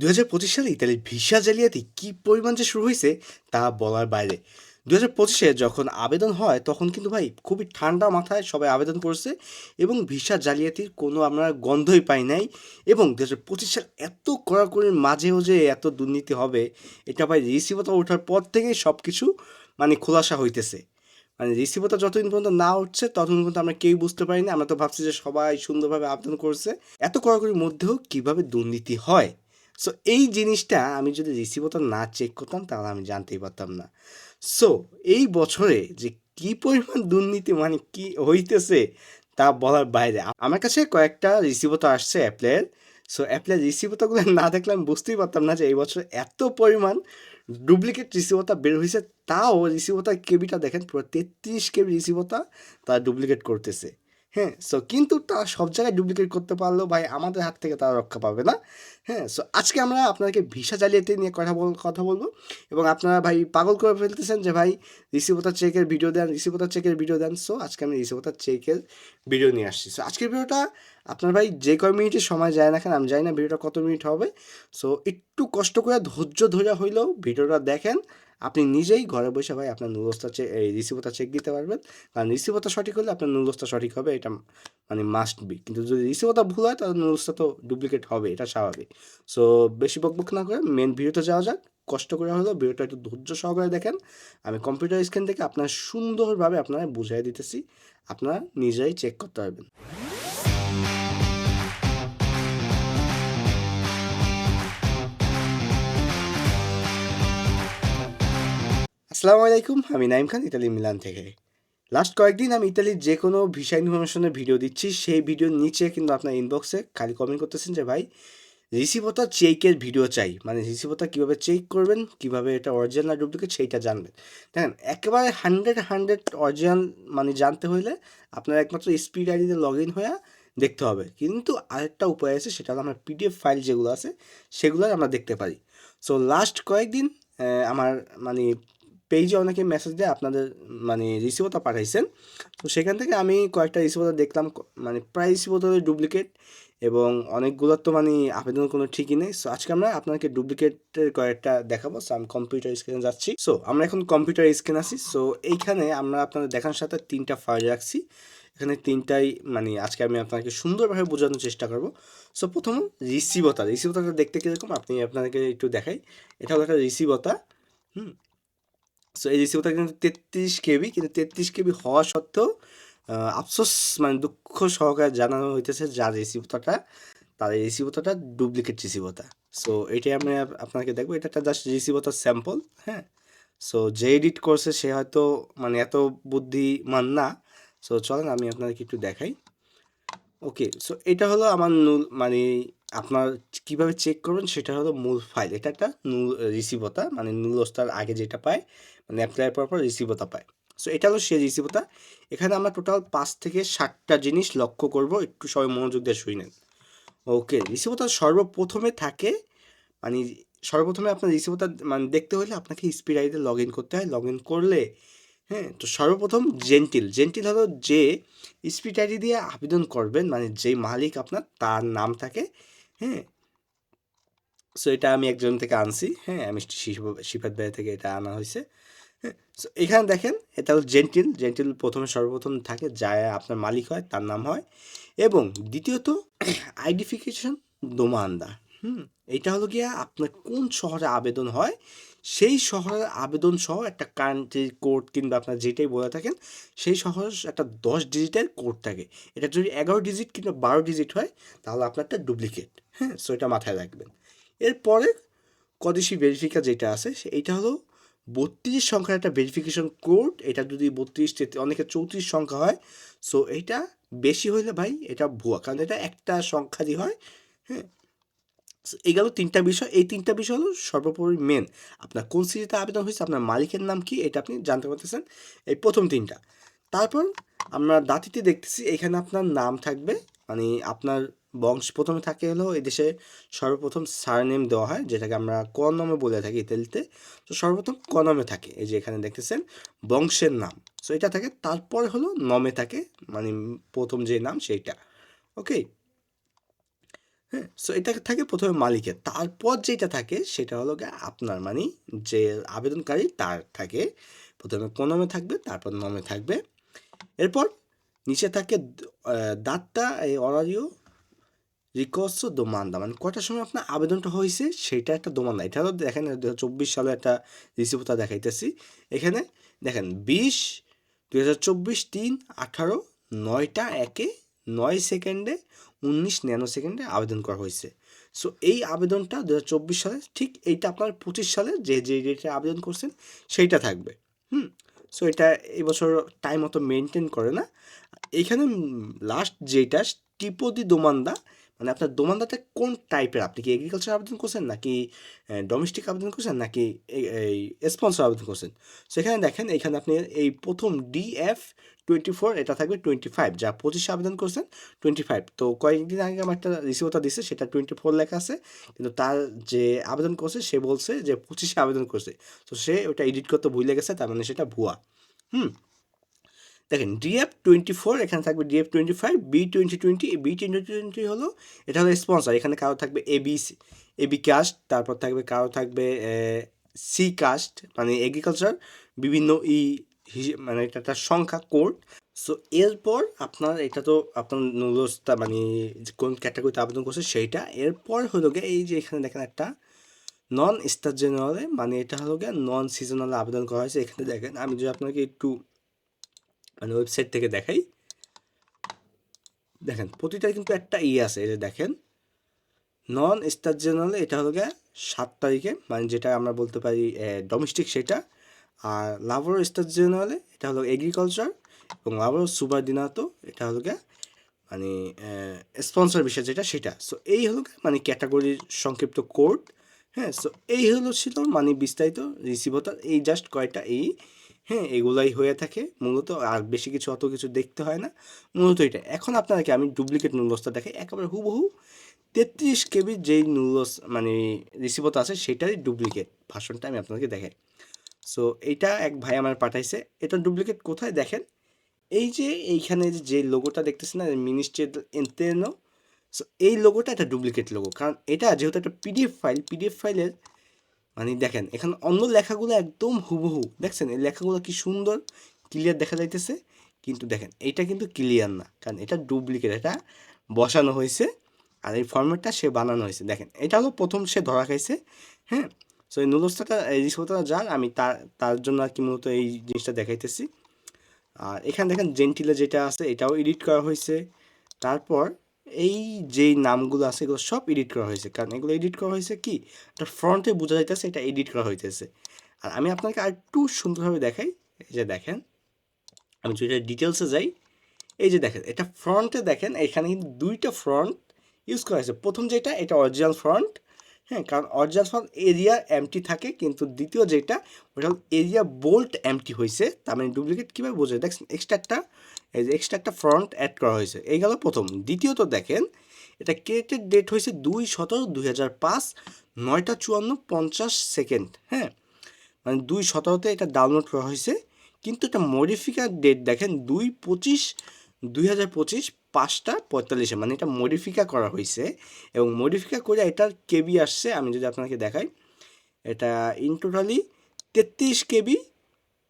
দু হাজার পঁচিশ সালে ইতালির ভিসা জালিয়াতি কী পরিমাণ যে শুরু হয়েছে, তা বলার বাইরে। দু হাজার পঁচিশে যখন আবেদন হয়, তখন কিন্তু ভাই খুবই ঠান্ডা মাথায় সবাই আবেদন করছে এবং ভিসা জালিয়াতির কোনো আমরা গন্ধই পাই নাই এবং দু হাজার পঁচিশ সাল এত কড়াকড়ির মাঝেও যে এত দুর্নীতি হবে, এটা ভাই রিসিভতা ওঠার পর থেকেই সব কিছু মানে খোলাসা হইতেছে। মানে রিসিভতা যতদিন পর্যন্ত না উঠছে, ততদিন পর্যন্ত আমরা কেউ বুঝতে পারিনি আমরা তো ভাবছি যে সবাই সুন্দরভাবে আবেদন করছে। এত কড়াকড়ির মধ্যেও কীভাবে দুর্নীতি হয়? সো এই জিনিসটা আমি যদি রিসিভতা না চেক করতাম, তাহলে আমি জানতেই পারতাম না। সো এই বছরে যে কি পরিমাণ দুর্নীতি মানে কি হইতেছে, তা বলার বাইরে। আমার কাছে কয়েকটা রিসিভতা আসছে অ্যাপ্লাইয়ের সো অ্যাপ্লাই রিসিভতাগুলো না দেখলে আমি বুঝতেই পারতাম না যে এই বছর এত পরিমাণ ডুপ্লিকেট রিসিভতা বের হয়েছে তাও রিসিভতার কেবিটা দেখেন, পুরো তেত্রিশ কেবি রিসিভতা তারা ডুপ্লিকেট করতেছে। হ্যাঁ সো কিন্তু তারা সব জায়গায় ডুপ্লিকেট করতে পারলেও ভাই আমাদের হাত থেকে তারা রক্ষা পাবে না। হ্যাঁ সো আজকে আমরা আপনাকে ভিসা জালিয়াতি নিয়ে কথা বল, কথা বলব এবং আপনারা ভাই পাগল করে ফেলতেছেন যে ভাই রিসিভতার চেকের ভিডিও দেন রিসিভতার চেকের ভিডিও দেন। সো আজকে আমি রিসিভতার চেকের ভিডিও নিয়ে আসছি। সো আজকের ভিডিওটা আপনার ভাই যে কয় মিনিটের সময় যায় না কেন আমি জানি না ভিডিওটা কত মিনিট হবে। সো একটু কষ্ট করে ধৈর্য ধরে হইলেও ভিডিওটা দেখেন। আপনি নিজেই ঘরে বসে ভাই আপনার নুলসটা চেক এই রিসিভতা চেক দিতে পারবেন। কারণ রিসিভতা সঠিক হলে আপনার নুলসটা সঠিক হবে, এটা মানে মাস্ট বি কিন্তু যদি রিসিভতা ভুল হয়, তাহলে নুলসটা তো ডুপ্লিকেট হবে, এটা স্বাভাবিক। সো বেশি বকবক না করে মেন ভিডিওতে যাওয়া যাক। কষ্ট করে হলেও ভিডিওটা একটু ধৈর্য সহকারে দেখেন। আমি কম্পিউটার স্ক্রিন থেকে আপনার সুন্দরভাবে আপনারা বুঝিয়ে দিতেছি। আপনারা নিজেই চেক করতে পারবেন। আসসালামু আলাইকুম, আমি নাইম খান, ইতালি মিলান থেকে। লাস্ট কয়েকদিন আমি ইতালির যে কোনো ভিসা ইনফরমেশনের ভিডিও দিচ্ছি, সেই ভিডিওর নিচে কিন্তু আপনার ইনবক্সে খালি কমেন্ট করতেছেন যে, ভাই রিসিভতা চেকের ভিডিও চাই। মানে রিসিভতা কীভাবে চেক করবেন, কীভাবে এটা অরিজিনাল ডুপ্লিকেট সেইটা জানবেন। দেখেন, একেবারে হান্ড্রেড হান্ড্রেড অরিজিনাল মানে জানতে হলে আপনার একমাত্র স্পিড আইডিতে লগ ইন হয়ে দেখতে হবে। কিন্তু আরেকটা উপায় আছে, সেটা হলো আমার পিডিএফ ফাইল যেগুলো আছে, সেগুলো আমরা দেখতে পারি। সো লাস্ট কয়েকদিন আমার মানে পেজে অনেকে মেসেজ দিয়ে, আপনাদের মানে রিসিভতা পাঠাইছেন। তো সেখান থেকে আমি কয়েকটা রিসিভতা দেখলাম মানে প্রায় রিসিভতা ডুপ্লিকেট এবং অনেকগুলোর তো মানে আবেদনের কোনো ঠিকই নেই। সো আজকে আমরা আপনাকে ডুপ্লিকেটের কয়েকটা দেখাবো। সো আমি কম্পিউটার স্ক্রিনে যাচ্ছি। সো আমরা এখন কম্পিউটার স্ক্রিন আছি। সো এইখানে আমরা আপনাদের দেখানোর সাথে তিনটা ফাইল রাখছি। এখানে তিনটাই মানে আজকে আমি আপনাকে সুন্দরভাবে বোঝানোর চেষ্টা করব। সো প্রথম রিসিভতা রিসিভতাটা দেখতে কীরকম? আপনি আপনাদেরকে একটু দেখাই। এটা হলো একটা রিসিভতা হুম। সো এই রিসিভটা কিন্তু তেত্রিশ কেবি, কিন্তু তেত্রিশ কেবি হওয়া সত্ত্বেও আফসোস মানে দুঃখ সহকারে জানানো হইতেছে যার রিসিভতাটা তার এই রিসিভতাটা ডুপ্লিকেট রিসিভতা সো এটাই আমি আপনাকে দেখব, এটা একটা জাস্ট রিসিভতার স্যাম্পল হ্যাঁ? সো যে এডিট করছে সে হয়তো মানে এত বুদ্ধিমান না। সো চলেন আমি আপনাদেরকে একটু দেখাই। ওকে সো এটা হলো আমার মানে আপনার কীভাবে চেক করবেন সেটা হলো মূল ফাইল এটা একটা নুল রিসিভতা মানে নুলস্তার আগে যেটা পায় মানে অ্যাপ্লাই করার পর রিসিভতা পায়। সো এটা হলো সেই রিসিভতা এখানে আমরা টোটাল পাঁচ থেকে ষাটটা জিনিস লক্ষ্য করব, একটু সবাই মনোযোগ দিয়ে শুই নেন। ওকে রিসিভতা সর্বপ্রথমে থাকে মানে সর্বপ্রথমে আপনার রিসিভতা মানে দেখতে হলে আপনাকে স্পিড আইডিতে লগ ইন করতে হয়। লগ ইন করলে হ্যাঁ তো সর্বপ্রথম জেন্টিল জেন্টিল হলো যে স্পিড আইডি দিয়ে আবেদন করবেন মানে যেই মালিক আপনার, তার নাম থাকে। হ্যাঁ। সো এটা আমি একজন থেকে আনছি হ্যাঁ আমি শিপাত ভাই থেকে এটা আনা হয়েছে হ্যাঁ। সো এখানে দেখেন, এটা হল জেন্টিল জেন্টিল প্রথমে সর্বপ্রথম থাকে যা আপনার মালিক হয়, তার নাম হয়। এবং দ্বিতীয়ত আইডেন্টিফিকেশন দোমানদা হুম। এটা হলো গিয়া আপনার কোন শহরে আবেদন হয়, সেই শহরের আবেদন সহ একটা কান্ট্রি কোড কিংবা আপনার যেটাই বলে থাকেন, সেই শহরের একটা দশ ডিজিটের কোড থাকে। এটা যদি এগারো ডিজিট কিংবা বারো ডিজিট হয়, তাহলে আপনারটা ডুপ্লিকেট হ্যাঁ সো এটা মাথায় রাখবেন। এরপরে কদেশি ভেরিফিকা যেটা আছে এইটা হলো বত্রিশ সংখ্যার একটা ভেরিফিকেশন কোড এটা যদি বত্রিশ অনেকে চৌত্রিশ সংখ্যা হয় সো এইটা বেশি হইলে ভাই এটা ভুয়া, কারণ এটা একটা সংখ্যারই হয় হ্যাঁ। এই গেল তিনটা বিষয়। এই তিনটা বিষয় হলো সর্বোপরি মেন আপনার কোন সিরিজে আবেদন হয়েছে, আপনার মালিকের নাম কি, এটা আপনি জানতে পারতেছেন। এই প্রথম তিনটা। তারপর আমরা দাঁতিতে দেখতেছি, এখানে আপনার নাম থাকবে মানে আপনার বংশ প্রথমে থাকে হলো এই দেশে সর্বপ্রথম সারনেম দেওয়া হয়, যেটাকে আমরা ক নামে বলে থাকি ইতালিতে। তো সর্বপ্রথম ক নামে থাকে, এই যে এখানে দেখতেছেন, বংশের নাম। সো এটা থাকে, তারপর হলো নমে থাকে মানে প্রথম যে নাম সেইটা। ওকে? হ্যাঁ সো এটা থাকে প্রথমে মালিকের। তারপর যেটা থাকে সেটা হলো আপনার মানে যে আবেদনকারী তার থাকে। প্রথমে কোনমে থাকবে, তারপর নমে থাকবে। এরপর নিচে থাকে দাঁতটা এই অরারিও রিকোর্স দোমান্দা মানে কটার সময় আপনার আবেদনটা হয়েছে সেটা একটা দোমান্দা এটা হলো দেখেন দু চব্বিশ সালে একটা রিসিপ্টটা দেখাইতেছি। এখানে দেখেন, বিশ, দুই হাজার চব্বিশ, তিন, আঠারো, নয়টা, একে নয় সেকেন্ডে, উনিশ ন্যানো সেকেন্ডে আবেদন করা হয়েছে। সো এই আবেদনটা দু হাজার চব্বিশ সালে, ঠিক এইটা আপনার পঁচিশ সালে যে যে ডেটে আবেদন করছেন, সেইটা থাকবে। হুম? সো এটা এবছর টাইম মতো মেনটেন করে না। এখানে লাস্ট যেটা টিপোদি দোমান্দা মানে আপনার দোমানদাটা কোন টাইপের আপনি কি এগ্রিকালচার আবেদন করছেন, নাকি ডোমেস্টিক আবেদন করছেন, নাকি এই স্পন্সর আবেদন করছেন? সেখানে দেখেন, এখানে আপনি এই প্রথম ডিএফ টোয়েন্টি ফোর এটা থাকবে টোয়েন্টি ফাইভ যা পঁচিশে আবেদন করছেন টোয়েন্টি ফাইভ তো কয়েকদিন আগে আমার একটা রিসিভটা দিচ্ছে সেটা টোয়েন্টি ফোর লেখা আছে, কিন্তু তার যে আবেদন করছে, সে বলছে যে পঁচিশে আবেদন করছে। তো সে ওটা এডিট করতে ভুলে গেছে, তার মানে সেটা ভুয়া। হুম? দেখেন ডিএফ টোয়েন্টি ফোর এখানে থাকবে D F twenty five B twenty twenty B twenty twenty হলো, এটা হলো স্পন্সর এখানে কারও থাকবে এবি এবি কাস্ট তারপর থাকবে, কারও থাকবে সি কাস্ট মানে এগ্রিকালচার বিভিন্ন ই মানে এটা একটা সংখ্যা কোড সো এরপর আপনার এটা তো আপনার নুলসটা মানে কোন ক্যাটাগরিতে আবেদন করছে সেইটা, এরপর হলো গিয়ে এই যে এখানে দেখেন একটা নন স্টার জেনারেলে মানে এটা হলো গিয়ে নন সিজনালে আবেদন করা হয়েছে, এখানে দেখেন, আমি যদি আপনাকে একটু মানে ওয়েবসাইট থেকে দেখাই। দেখেন প্রতিটার কিন্তু একটা ই আছে যে দেখেন। নন স্টার এটা হলো গিয়ে সাত তারিখে মানে যেটা আমরা বলতে পারি ডোমেস্টিক সেটা। আর লাভার স্টার এটা হলো এগ্রিকালচার এবং লাভার সুপার দিনাতো এটা হলো গিয়ে মানে স্পন্সর বিষয় যেটা, সেটা। সো এই হলো মানে ক্যাটাগরির সংক্ষিপ্ত কোড হ্যাঁ? সো এই হলো ছিল মানে বিস্তারিত রিসিভতার এই জাস্ট কয়টা, এই হ্যাঁ এগুলাই হয়ে থাকে। মূলত আর বেশি কিছু অত কিছু দেখতে হয় না। মূলত এটা। এখন আপনাদেরকে আমি ডুপ্লিকেট নুডলসটা দেখাই। একেবারে হুবহু তেত্রিশ কেবির যেই নুডলস মানে রিসিভত আছে, সেটারই ডুপ্লিকেট ভাষণটা আমি আপনাদেরকে দেখাই। সো এইটা এক ভাই আমার পাঠাইছে। এটা ডুপ্লিকেট কোথায় দেখেন? এই যে এইখানে যে লোগোটা দেখতেছেন না মিনিস্ট্রি এন্তেনো সো এই লোগোটা একটা ডুপ্লিকেট লোগো। কারণ এটা যেহেতু একটা পিডিএফ ফাইল, পিডিএফ ফাইলের মানে দেখেন, এখানে অন্য লেখাগুলো একদম হুবহু। দেখছেন, এই লেখাগুলো কি সুন্দর ক্লিয়ার দেখা যাইতেছে, কিন্তু দেখেন এটা কিন্তু ক্লিয়ার না, কারণ এটা ডুপ্লিকেট এটা বসানো হয়েছে, আর এই ফর্মেটটা সে বানানো হয়েছে। দেখেন, এটা হলো প্রথম সে ধরা খাইছে হ্যাঁ? সো এই নুলসটা এই রিসোর্টটা যাক আমি তার তার জন্য আর কি মূলত এই জিনিসটা দেখাইতেছি। আর এখানে দেখেন জেন্টিলে যেটা আছে, এটাও এডিট করা হয়েছে। তারপর এই যে নামগুলো আছে এগুলো সব এডিট করা হয়েছে। কারণ এগুলো এডিট করা হয়েছে কি? এটা ফ্রন্টে বোঝা যাইতেছে, এটা এডিট করা হইতেছে। আর আমি আপনাকে আর একটু সুন্দরভাবে দেখাই। এই যে দেখেন, আমি যদি ডিটেলসে যাই, এই যে দেখেন, এটা ফ্রন্টে দেখেন, এখানে কিন্তু দুইটা ফ্রন্ট ইউজ করা হয়েছে। প্রথম যেটা, এটা অরিজিনাল ফ্রন্ট হ্যাঁ? কারণ অরিজিনাল ফ্রন্ট এরিয়া এমটি থাকে, কিন্তু দ্বিতীয় যেটা, ওটা এরিয়া বোল্ট এমটি হয়েছে তার মানে ডুপ্লিকেট কীভাবে বোঝা যায় দেখছেন এক্সট্রা একটা এই যে এক্সট্রা একটা ফ্রন্ট অ্যাড করা হয়েছে। এই গেল প্রথম। দ্বিতীয়ত দেখেন, এটা ক্রিয়েটেড ডেট হয়েছে দুই সতেরো দুই হাজার পাঁচ, নয়টা চুয়ান্ন পঞ্চাশ সেকেন্ড হ্যাঁ? মানে দুই সতেরোতে এটা ডাউনলোড করা হয়েছে, কিন্তু এটা মডিফিকার ডেট দেখেন, দুই পঁচিশ দুই হাজার পঁচিশ, পাঁচটা পঁয়তাল্লিশে। মানে এটা মডিফিকা করা হয়েছে এবং মডিফিকা করে এটার কেবি আসছে, আমি যদি আপনাকে দেখাই, এটা ইন টোটালি তেত্রিশ কেবি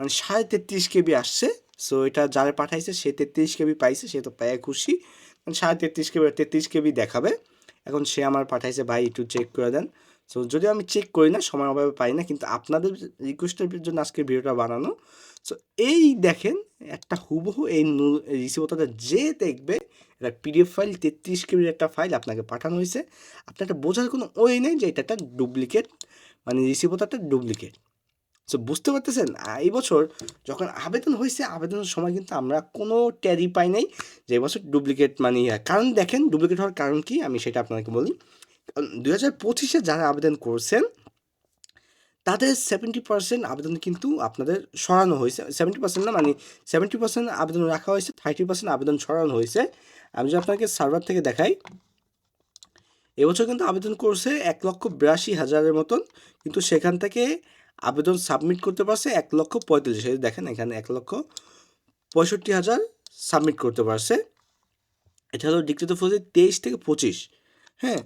মানে সাড়ে তেত্রিশ কেবি আসছে। সো এটা যারা পাঠাইছে, সে তেত্রিশ কেবি পাইছে, সে তো পায়ে খুশি। সাড়ে তেত্রিশ কেবি তেত্রিশ কেবি দেখাবে। এখন সে আমার পাঠাইছে, ভাই, একটু চেক করে দেন। সো যদিও আমি চেক করি না, সময় অভাবে পাই না, কিন্তু আপনাদের রিকোয়েস্টের জন্য আজকের ভিডিওটা বানানো। সো এই দেখেন, একটা হুবহু এই রিসিভটা যে দেখবে, এটা পিডিএফ ফাইল তেত্রিশ কেবির একটা ফাইল আপনাকে পাঠানো হয়েছে আপনার একটা বোঝার কোনো ওয়ে নেই যে এটা একটা ডুপ্লিকেট মানে রিসিভটারটা ডুপ্লিকেট সো বুঝতে পারতেছেন? এই বছর যখন আবেদন হয়েছে, আবেদনের সময় কিন্তু আমরা কোনো ট্যারি পাই নাই যে এবছর ডুপ্লিকেট মানে কারণ দেখেন, ডুপ্লিকেট হওয়ার কারণ কি? আমি সেটা আপনাকে বলি। দু হাজার পঁচিশে যারা আবেদন করছেন, তাদের সেভেন্টি পার্সেন্ট আবেদন কিন্তু আপনাদের সরানো হয়েছে। সেভেন্টি পার্সেন্ট না মানে সেভেন্টি পার্সেন্ট আবেদন রাখা হয়েছে থার্টি পার্সেন্ট আবেদন সরানো হয়েছে। আমি যদি আপনাকে সার্ভার থেকে দেখাই, এবছর কিন্তু আবেদন করছে এক লক্ষ বিরাশি হাজারের মতন, কিন্তু সেখান থেকে আবেদন সাবমিট করতে পারছে এক লক্ষ পঁয়তাল্লিশ হাজার। দেখেন এখানে এক লক্ষ পঁয়ষট্টি হাজার সাবমিট করতে পারছে। এটা হলো ডিক্রিত ফৌজি তেইশ থেকে পঁচিশ। হ্যাঁ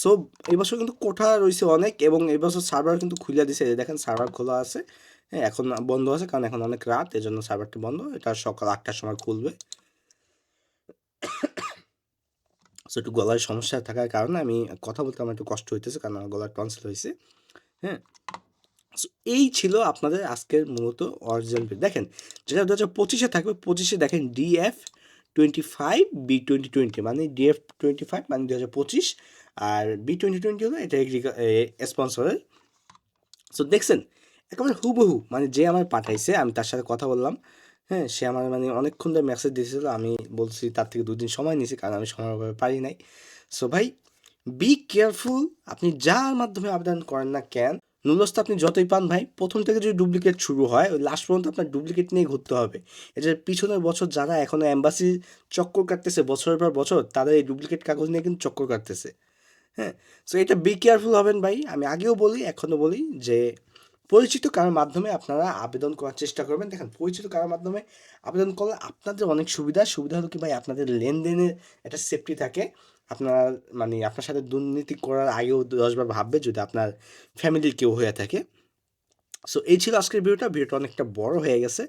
সো এবছর কিন্তু কোঠা রয়েছে অনেক এবং এবছর সার্ভার কিন্তু খুলে দিছে। দেখেন সার্ভার খোলা আছে। হ্যাঁ এখন বন্ধ আছে কারণ এখন অনেক রাত এই জন্য সার্ভারটি বন্ধ। এটা সকাল আটটার সময় খুলবে। সো একটু গলার সমস্যা থাকার কারণে আমি কথা বলতে আমার একটু কষ্ট হইতেছে কারণ আমার গলার টনসিল হয়েছে হ্যাঁ সো এই ছিল আপনাদের আজকের মূলত অরিজিনাল দেখেন, যেটা দু হাজার পঁচিশে থাকবে, পঁচিশে দেখেন D F twenty five B twenty twenty মানে ডিএফ টোয়েন্টি ফাইভ মানে দু হাজার পঁচিশ, আর বি টোয়েন্টি টোয়েন্টি হলো এটা স্পন্সরের সো দেখছেন, একেবারে হুবহু মানে যে আমার পাঠাইছে, আমি তার সাথে কথা বললাম হ্যাঁ সে আমার মানে অনেকক্ষণ ধরে মেসেজ দিয়েছিল, আমি বলছি তার থেকে দুদিন সময় নিয়েছি, কারণ আমি সময়ভাবে পারি নাই। সো ভাই বি কেয়ারফুল আপনি যার মাধ্যমে আবেদন করেন না কেন নুলসটা আপনি যতই পান ভাই, প্রথম থেকে যদি ডুপ্লিকেট শুরু হয়, ওই লাস্ট পর্যন্ত আপনার ডুপ্লিকেট নিয়ে ঘুরতে হবে। এটার পিছনের বছর যারা এখনও অ্যাম্বাসি চক্কর কাটতেছে, বছরের পর বছর, তাদের এই ডুপ্লিকেট কাগজ নিয়ে কিন্তু চক্কর কাটতেছে। হ্যাঁ সো এটা বি কেয়ারফুল হবেন ভাই। আমি আগেও বলি এখনও বলি যে পরিচিত কারোর মাধ্যমে আপনারা আবেদন করার চেষ্টা করবেন। দেখেন, পরিচিত কারোর মাধ্যমে আবেদন করলে আপনাদের অনেক সুবিধা। সুবিধা হলো কি ভাই, আপনাদের লেনদেনের একটা সেফটি থাকে। আপনার মানে আপনার সাথে দুর্নীতি করার আগেও দশবার ভাববে যদি আপনার ফ্যামিলির কেউ হয়ে থাকে। সো এই ছিল আজকের ভিডিওটা। ভিডিওটা অনেকটা বড় হয়ে গেছে।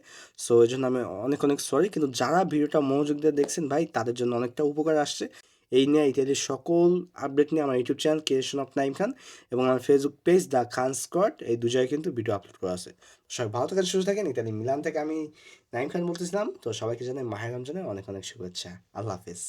সো এই জন্য আমি অনেক অনেক সরি কিন্তু যারা ভিডিওটা মনোযোগ দিয়ে দেখছেন ভাই, তাদের জন্য অনেকটা উপকার আসছে। এই নিয়ে ইত্যাদি সকল আপডেট নিয়ে আমার YouTube channel creation of Naim Khan এবং আমার Facebook page the Khan Scott এই দু জায়গায় কিন্তু ভিডিও আপলোড করা আছে। সবাই ভালো থাকেন, সুস্থ থাকেন। ইত্যাদি মিলান থেকে আমি নাইম খান বলতেছিলাম। তো সবাইকে জানাই মাহের রমজানের অনেক অনেক শুভেচ্ছা। আল্লাহ হাফিজ।